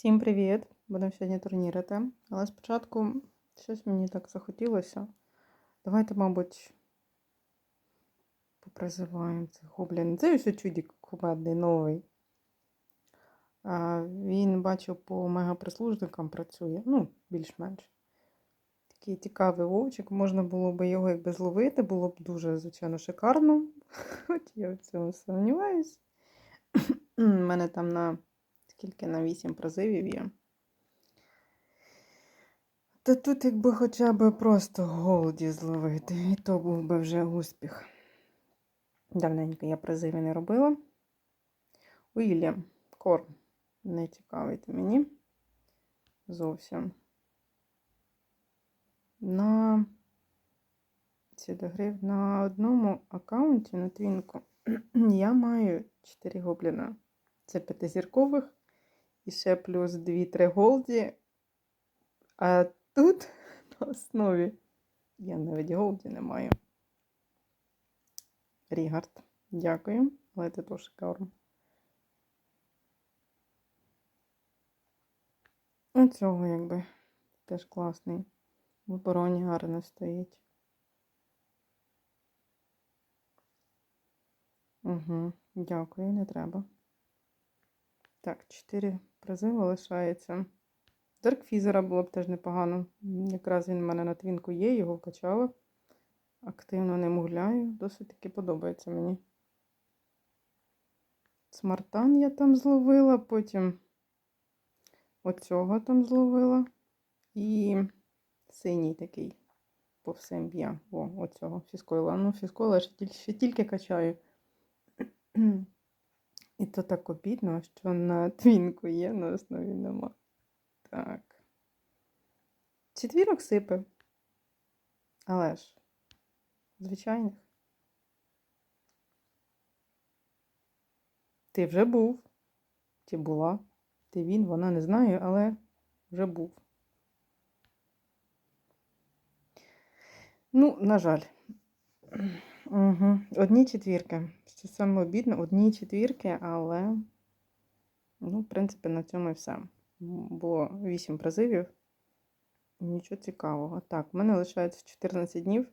Всім привіт! Будемо сьогодні турнірити. Але спочатку щось мені так захотілося. Давайте, мабуть, попризиваємо цих гоблін. Це ось чудік кумедний новий. А, Він, бачу, по мегаприслужникам працює. Ну, більш-менш. Такий цікавий вовчик. Можна було б його якби зловити, було б дуже, звичайно, шикарно. Хоч я в цьому сумніваюсь. У мене там на скільки на 8 призивів є. Та тут, якби хоча б просто голді зловити, і то був би вже успіх. Давненько я призиви не робила. Уільям, корм. Не цікавить мені. Зовсім. На ці до грив на одному аккаунті на твінку я маю 4 гобліна. Це п'ятизіркових. І ще плюс 2-3 голді. А тут на основі я навіть голді не маю. Рігард, дякую, але ти теж шикарно. Оцього якби теж класний. В обороні гарно стоїть. Угу, дякую, не треба. Так, 4 призиви лишається. Даркфізера було б теж непогано. Якраз він в мене на твінку є, його вкачала. Активно не мугляю. Досить таки подобається мені. Смартан я там зловила, потім оцього там зловила. І синій такий по всім б'є. О, оцього фіскойла. Ну, фіскойла ще тільки качаю. І то так обідно, що на твінку є, на основі нема. Так. Четвірок сипе. Але ж, звичайних. Ти вже був. Чи була? Ти він, вона не знаю, але вже був. Ну, на жаль. Угу. Одні четвірки. Що саме обідно, одні четвірки, але, ну, в принципі, на цьому і все. Було 8 призивів. Нічого цікавого. Так, в мене лишається 14 днів.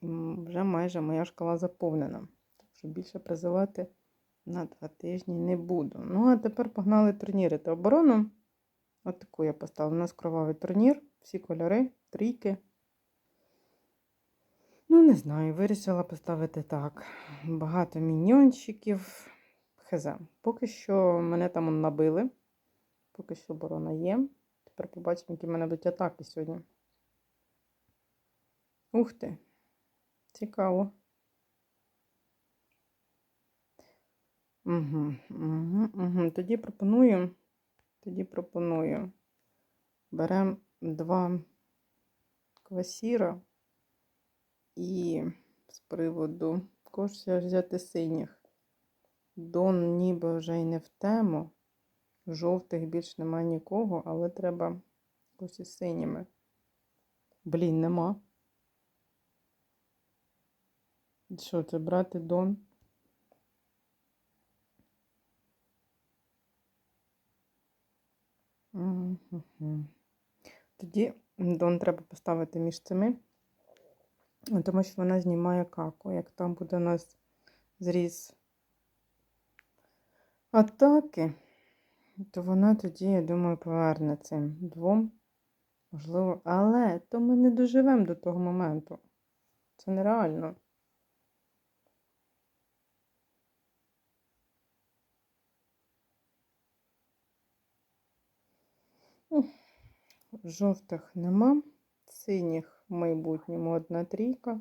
І вже майже моя шкала заповнена. Так що більше призивати на 2 тижні не буду. Ну, а тепер погнали турнірити оборону. От таку я поставила. У нас кровавий турнір, всі кольори, трійки. Ну, не знаю, вирішила поставити так. Багато міньйончиків. Хз. Поки що мене там набили. Поки що оборона є. Тепер побачимо, які в мене будуть атаки сьогодні. Ух ти! Цікаво. Угу, угу, угу. Тоді пропоную. Тоді пропоную. Беремо два квасіра. І з приводу коштів взяти синіх. Дон ніби вже й не в тему. Жовтих більш нема нікого, але треба якось із синіми. Блін, нема. Що це брати Дон? Тоді Дон треба поставити між цими. Тому що вона знімає каку. Як там буде у нас зріз атаки, то вона тоді, я думаю, поверне цим двом. Можливо, але то ми не доживемо до того моменту. Це нереально. Жовтих нема, синіх в майбутньому одна трійка.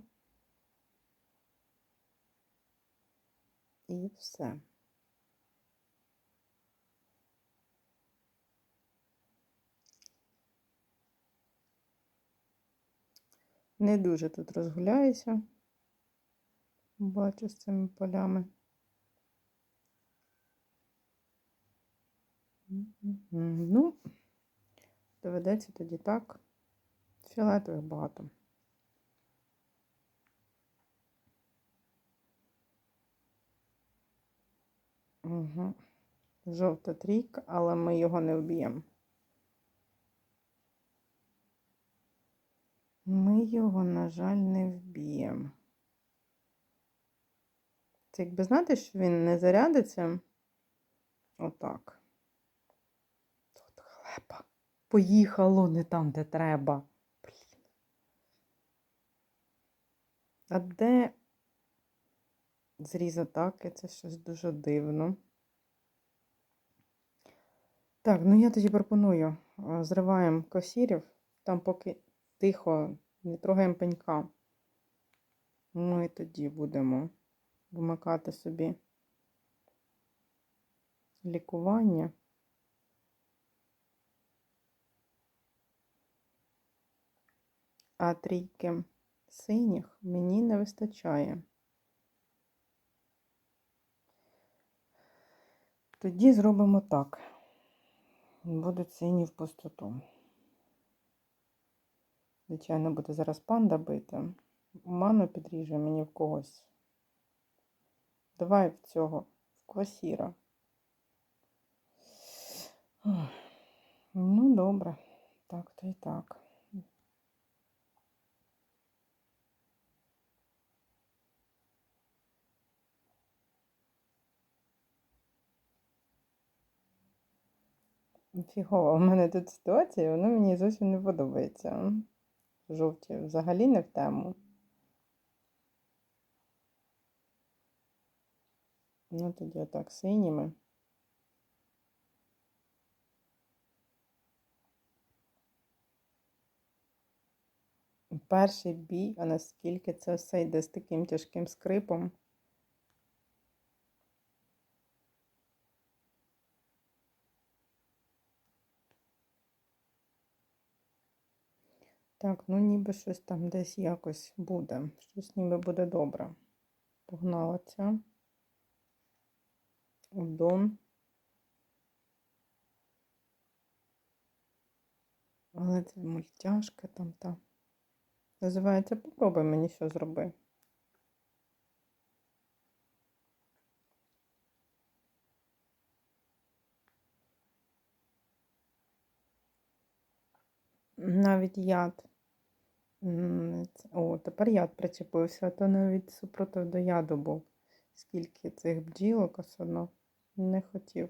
І все. Не дуже тут розгуляюся, бачу з цими полями. Ну, доведеться тоді так. Фіолетових багато. Угу. Жовта трійка, але ми його не вб'ємо. Ми його, на жаль, не вб'ємо. Це якби знати, що він не зарядиться. Отак. Тут хлеба. Поїхало не там, де треба. Блін. А де зріз атаки? Це щось дуже дивно. Так, ну я тоді пропоную. Зриваємо косірів. Там поки тихо, не трогаємо пенька. Ми тоді будемо вмикати собі лікування. А трійки синіх мені не вистачає. Тоді зробимо так. Будуть сині в пустоту. Звичайно, буде зараз панда бити. Ману підріже мені в когось. Давай в цього, в квасіра. Ну, добре. Так, то і так. Фігова, у мене тут ситуація, воно мені зовсім не подобається. Жовті взагалі не в тему. Ну, тоді отак синіми. Перший бій, а наскільки це все йде з таким тяжким скрипом. Так, ну ніби щось там десь якось буде. Щось ніби буде добре. Погнала ця. Удон. Але це мультяшка там та. Називається Попробуй мені що зроби. Навіть яд. О, тепер яд причепився, а то навіть супротив до яду був. Скільки цих бджілок одно не хотів.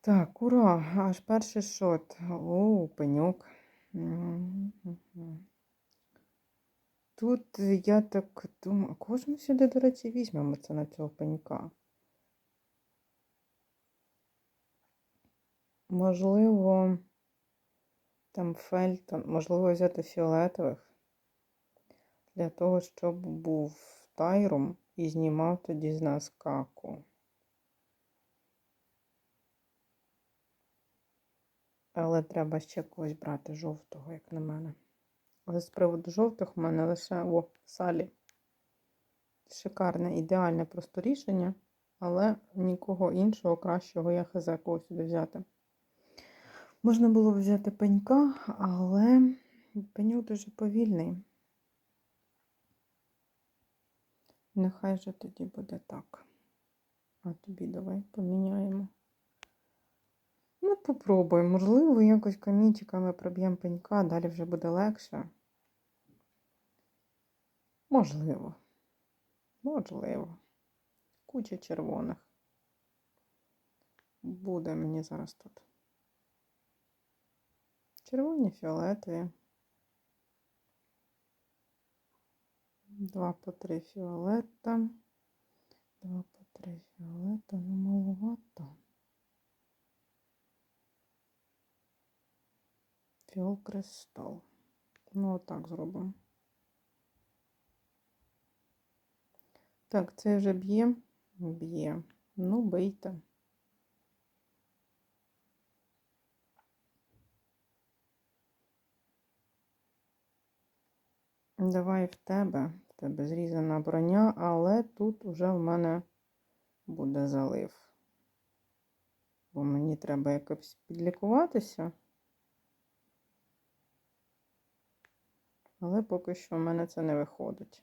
Так, ура! Аж перший шот. О, пеньок. Тут я так думаю, кого ж ми сюди, до речі, візьмемо це на цього пенька? Можливо, там Фельтон, можливо, взяти фіолетових для того, щоб був тайром і знімав тоді з нас каку. Але треба ще когось брати жовтого, як на мене. Але з приводу жовтих у мене лише о, салі. Шикарне, ідеальне просто рішення, але нікого іншого кращого я хз кого сюди взяти. Можна було взяти пенька, але пеньок дуже повільний. Нехай же тоді буде так. А тобі давай поміняємо. Ну, попробуємо. Можливо, якось камінчиками проб'ємо пенька, далі вже буде легше. Можливо. Можливо. Куча червоних. Буде мені зараз тут. Червоні, фіолетові. Два по три фіолета. Два по три фіолета. Ну, маловато. Фіол кристал. Ну, отак зробимо. Так, це вже б'є? Б'є. Ну, бийте. Давай в тебе. В тебе зрізана броня, але тут вже в мене буде залив. Бо мені треба якось підлікуватися. Але поки що в мене це не виходить.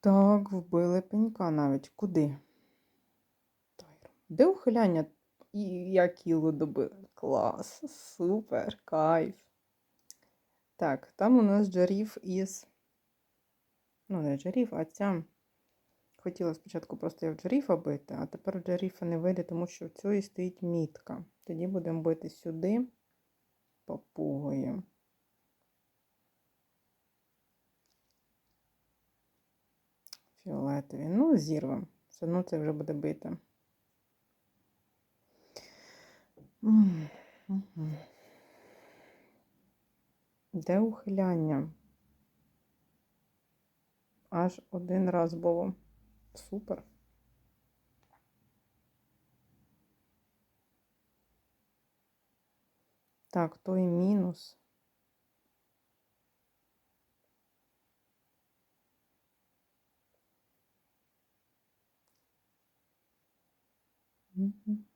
Так, вбили пенька навіть. Куди? Де ухиляння? І я кіло добила. Клас, супер, кайф. Так, там у нас джарів із. Ну, не джарів, а ця. Хотіла спочатку просто я в джаріфа бити, а тепер в джаріфа не вийде, тому що в цієї стоїть мітка. Тоді будемо бити сюди папугою. Фіолетові. Ну, зірвемо. Все одно це вже буде бити. Мгм. Де ухиляння? Аж один раз було. Супер. Так, то і мінус.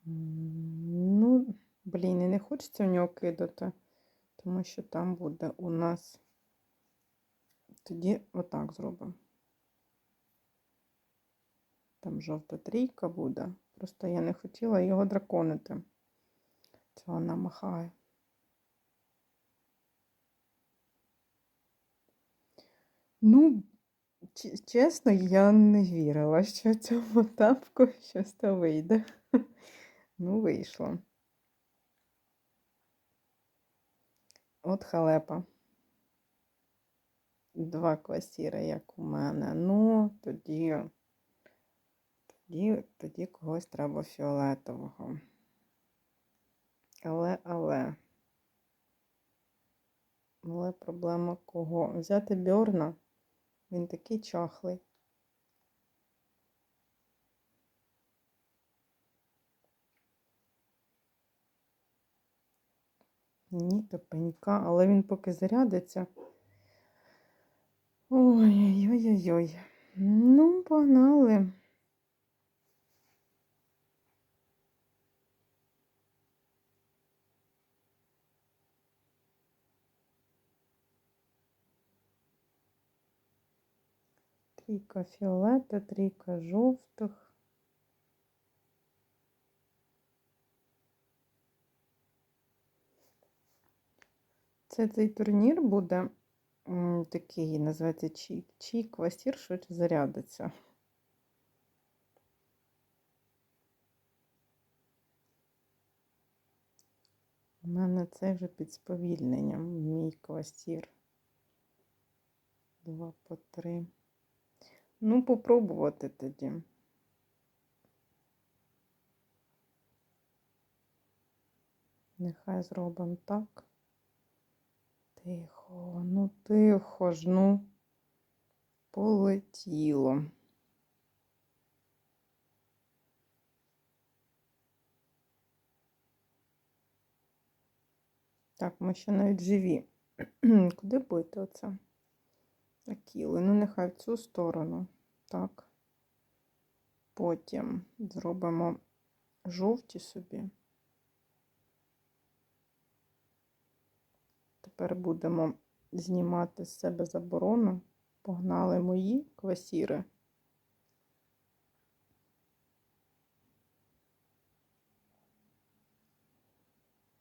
Ну, блін, і не хочеться в нього кидати, тому що там буде у нас. Тоді отак зробимо. Там жовта трійка буде. Просто я не хотіла його драконити. Це вона махає. Ну, чесно, я не вірила, що цьому тапку щось то вийде. Ну, вийшло. От халепа. Два квасіри, як у мене. Ну, тоді, тоді, тоді когось треба фіолетового. Але, але. Але проблема кого? Взяти Бьорна. Він такий чахлий. Ні, то пенька, але він поки зарядиться. Ой-ой-ой-ой. Ну, погнали. Трійка фіолета, трійка жовтих. Це цей турнір буде такий, називається Чік. Чік, квасір швидше зарядиться. У мене це вже під сповільненням, мій квасір. Два по три. Ну, попробувати тоді. Нехай зробимо так. Тихо, ну тихо ж, ну. Полетіло. Так, ми ще навіть живі. Куди бити оце? Акіли. Ну, нехай в цю сторону. Так. Потім зробимо жовті собі. Тепер будемо знімати з себе заборону. Погнали мої квасіри.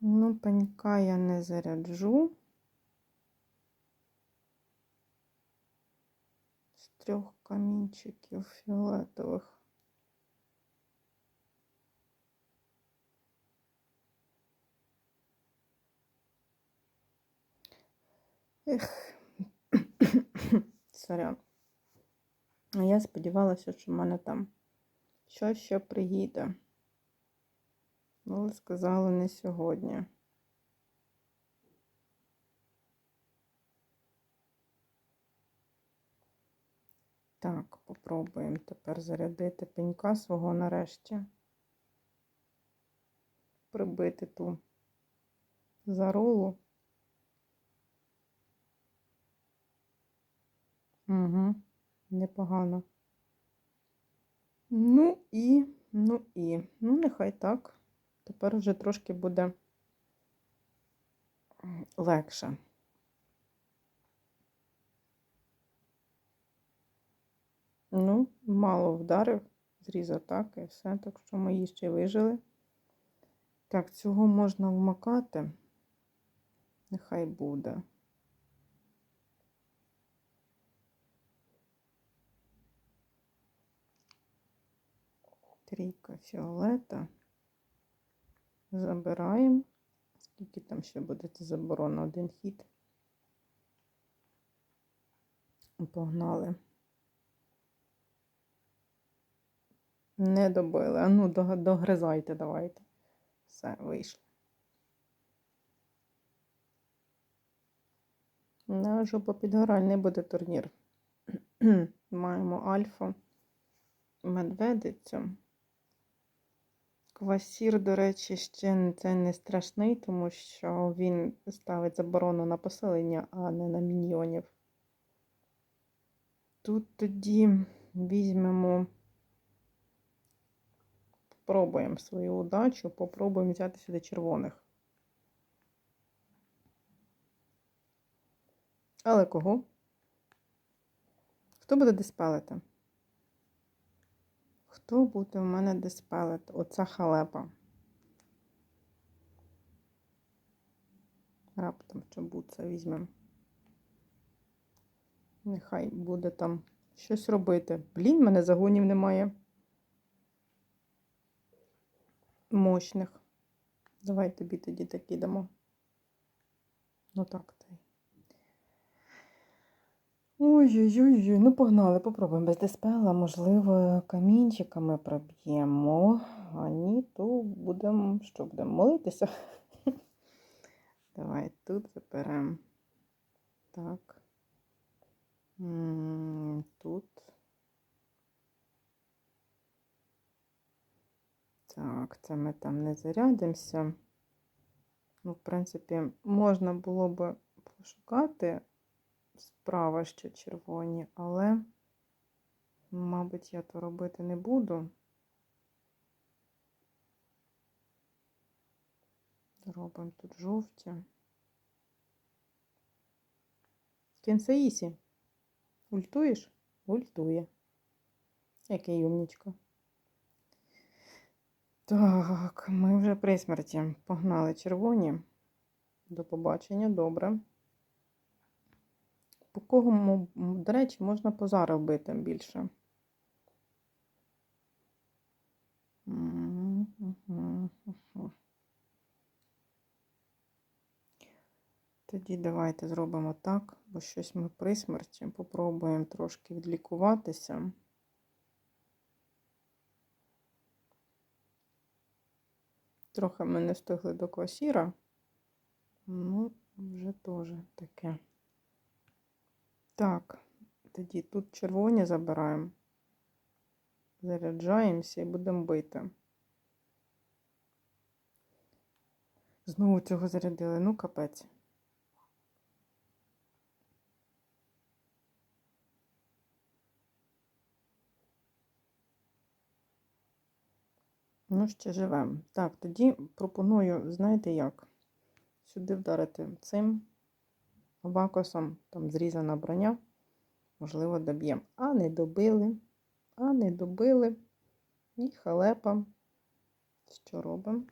Ну, пенька я не заряджу. З трьох камінчиків фіолетових. Ех, сорян. А я сподівалася, що в мене там щось ще приїде. Але сказали не сьогодні. Так, попробуємо тепер зарядити пенька свого нарешті. Прибити ту заролу. Угу, непогано. Ну і, ну і, ну, нехай так. Тепер вже трошки буде легше. Ну, мало вдарив, зрізав так і все. Так що мої ще вижили. Так, цього можна вмакати. Нехай буде. Трійка фіолета. Забираємо. Скільки там ще буде заборона? Один хід. Погнали. Не добили. А ну, догризайте, давайте. Все, вийшло. На жопопідгоральний буде турнір. Маємо альфа, медведицю. Квасір, до речі, ще це не страшний, тому що він ставить заборону на поселення, а не на міньйонів. Тут тоді візьмемо, спробуємо свою удачу, попробуємо взяти сюди червоних. Але кого? Хто буде диспелити? Хто буде в мене диспелити? Оця халепа. Раптом чабуца візьмемо. Нехай буде там щось робити. Блін, мене загонів немає. Мощних. Давай тобі тоді такі дамо. Ну так. Ой-ой-ой, ну погнали, попробуємо без диспела. Можливо, камінчиками проб'ємо. А ні, то будемо що будемо молитися. Давай тут заберемо. Так. Тут. Так, це ми там не зарядимося. Ну, в принципі, можна було б пошукати справа ще червоні, але, мабуть, я то робити не буду. Робимо тут жовті. Кінсаїсі. Ультуєш? Ультує. Який умнічка. Так, ми вже при смерті. Погнали червоні. До побачення, добре. По кого, до речі, можна позари вбити більше. Тоді давайте зробимо так, бо щось ми при смерті. Попробуємо трошки відлікуватися. Трохи ми не встигли до квасіра. Ну, вже теж таке. Так, тоді тут червоні забираємо. Заряджаємося і будемо бити. Знову цього зарядили. Ну, капець. Ну, ще живемо. Так, тоді пропоную, знаєте як? Сюди вдарити цим вакосом, там зрізана броня. Можливо, доб'ємо. А не добили, а не добили. І халепа. Що робимо?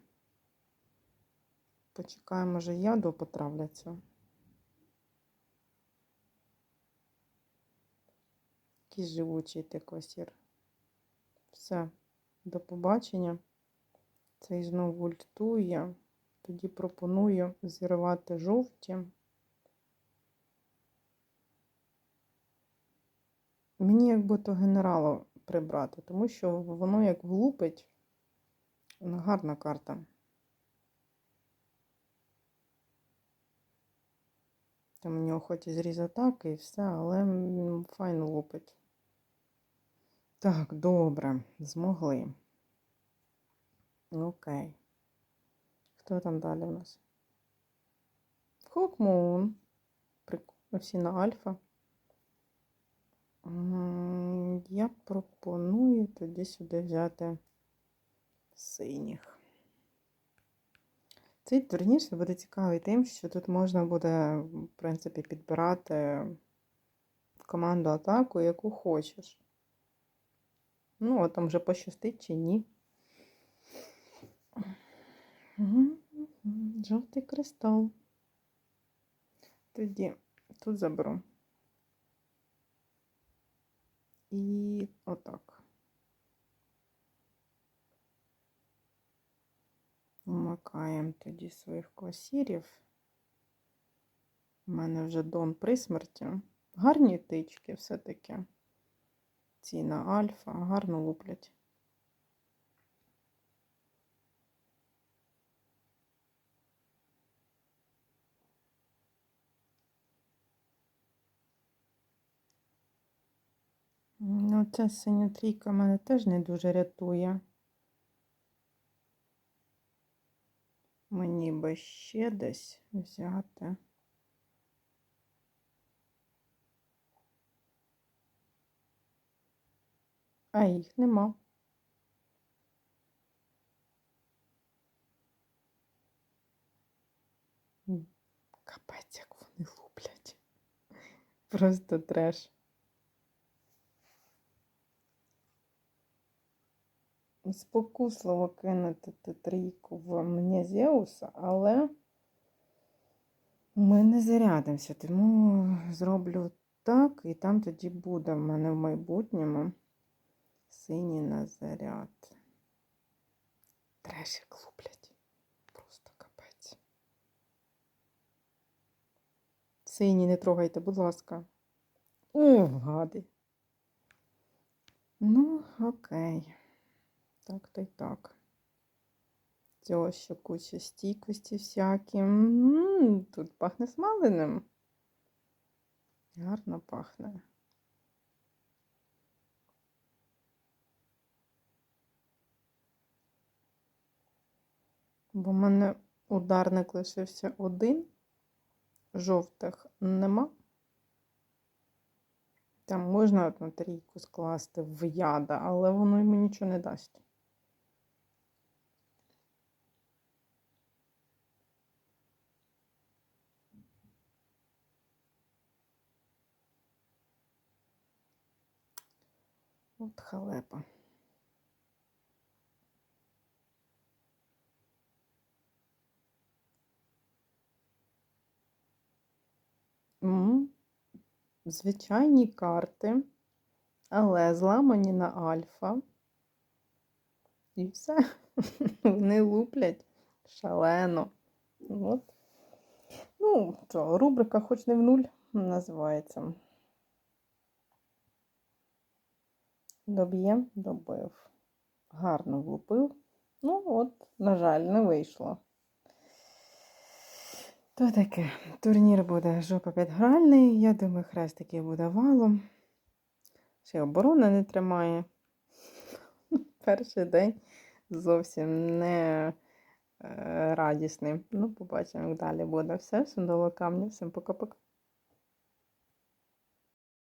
Почекаємо, може, яду потравляться. Якийсь живучий ти квасір. Все, до побачення. Цей знову ультує. Тоді пропоную зірвати жовті. Мені якби то генерала прибрати, тому що воно як влупить. Гарна карта. Там у нього хоч і зріз і все, але м, файно лупить. Так, добре, змогли. Окей. Хто там далі у нас? Хокмун. Прикольно, всі на альфа. Я пропоную тоді сюди взяти синіх. Цей турнір буде цікавий тим, що тут можна буде, в принципі, підбирати команду атаку, яку хочеш. Ну, от там вже пощастить чи ні. Жовтий кристал. Тоді тут заберу. І отак. Вмикаємо тоді своїх квасірів. У мене вже дон при смерті. Гарні тички все-таки. Ці на альфа гарно луплять. Ну, ця синя трійка мене теж не дуже рятує. Мені би ще десь взяти. А їх нема. Капець, як вони луплять. Просто треш. Спокусливо кинути трійку в мені Зеуса, але ми не зарядимося, тому зроблю так, і там тоді буде в мене в майбутньому синій на заряд. Трешик луплять. Просто капець. Сині не трогайте, будь ласка. О, гади. Ну, окей. Так, то й так. Цього ще куча стійкості всякі. М, Тут пахне смаленим. Гарно пахне. Бо в мене ударник лишився один, жовтих нема. Там можна одну трійку скласти в яда, але воно йому нічого не дасть. От халепа. Звичайні карти, але зламані на альфа. І все. Вони луплять шалено. От. Ну, що, рубрика хоч не в нуль називається. Доб'є, добив. Гарно влупив. Ну, от, на жаль, не вийшло. То таке, турнір буде жопа підгральний. Я думаю, хрестиків буде валом. Ще оборона не тримає. Перший день зовсім не е, радісний. Ну, побачимо, як далі буде. Все, всім до камня, всім пока-пока.